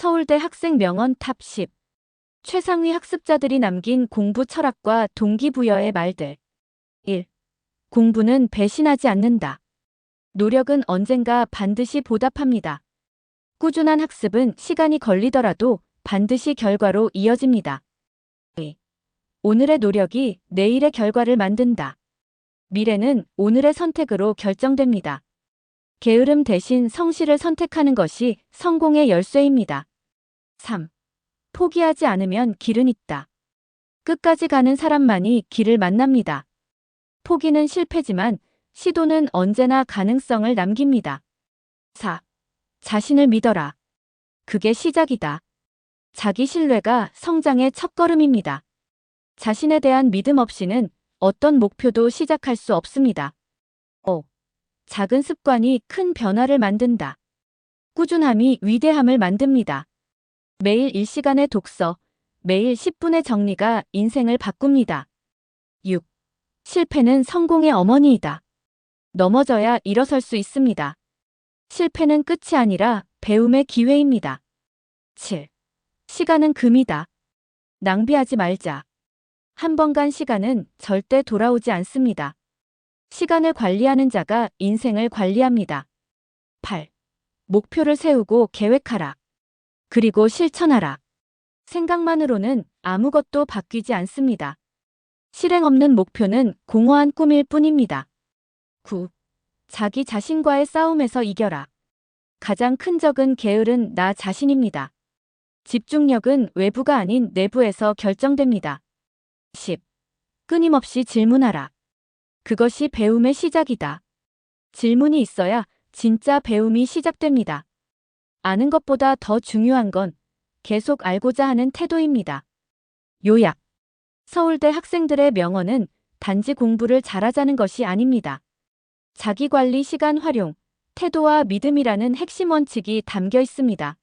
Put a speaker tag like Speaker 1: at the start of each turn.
Speaker 1: 서울대 학생 명언 탑 10. 최상위 학습자들이 남긴 공부 철학과 동기부여의 말들. 1. 공부는 배신하지 않는다. 노력은 언젠가 반드시 보답합니다. 꾸준한 학습은 시간이 걸리더라도 반드시 결과로 이어집니다. 2. 오늘의 노력이 내일의 결과를 만든다. 미래는 오늘의 선택으로 결정됩니다. 게으름 대신 성실을 선택하는 것이 성공의 열쇠입니다. 3. 포기하지 않으면 길은 있다. 끝까지 가는 사람만이 길을 만납니다. 포기는 실패지만 시도는 언제나 가능성을 남깁니다. 4. 자신을 믿어라. 그게 시작이다. 자기 신뢰가 성장의 첫걸음입니다. 자신에 대한 믿음 없이는 어떤 목표도 시작할 수 없습니다. 5. 작은 습관이 큰 변화를 만든다. 꾸준함이 위대함을 만듭니다. 매일 1시간의 독서, 매일 10분의 정리가 인생을 바꿉니다. 6. 실패는 성공의 어머니이다. 넘어져야 일어설 수 있습니다. 실패는 끝이 아니라 배움의 기회입니다. 7. 시간은 금이다. 낭비하지 말자. 한 번 간 시간은 절대 돌아오지 않습니다. 시간을 관리하는 자가 인생을 관리합니다. 8. 목표를 세우고 계획하라. 그리고 실천하라. 생각만으로는 아무것도 바뀌지 않습니다. 실행 없는 목표는 공허한 꿈일 뿐입니다. 9. 자기 자신과의 싸움에서 이겨라. 가장 큰 적은 게으른 나 자신입니다. 집중력은 외부가 아닌 내부에서 결정됩니다. 10. 끊임없이 질문하라. 그것이 배움의 시작이다. 질문이 있어야 진짜 배움이 시작됩니다. 아는 것보다 더 중요한 건 계속 알고자 하는 태도입니다. 요약. 서울대 학생들의 명언은 단지 공부를 잘하자는 것이 아닙니다. 자기 관리 시간 활용, 태도와 믿음이라는 핵심 원칙이 담겨 있습니다.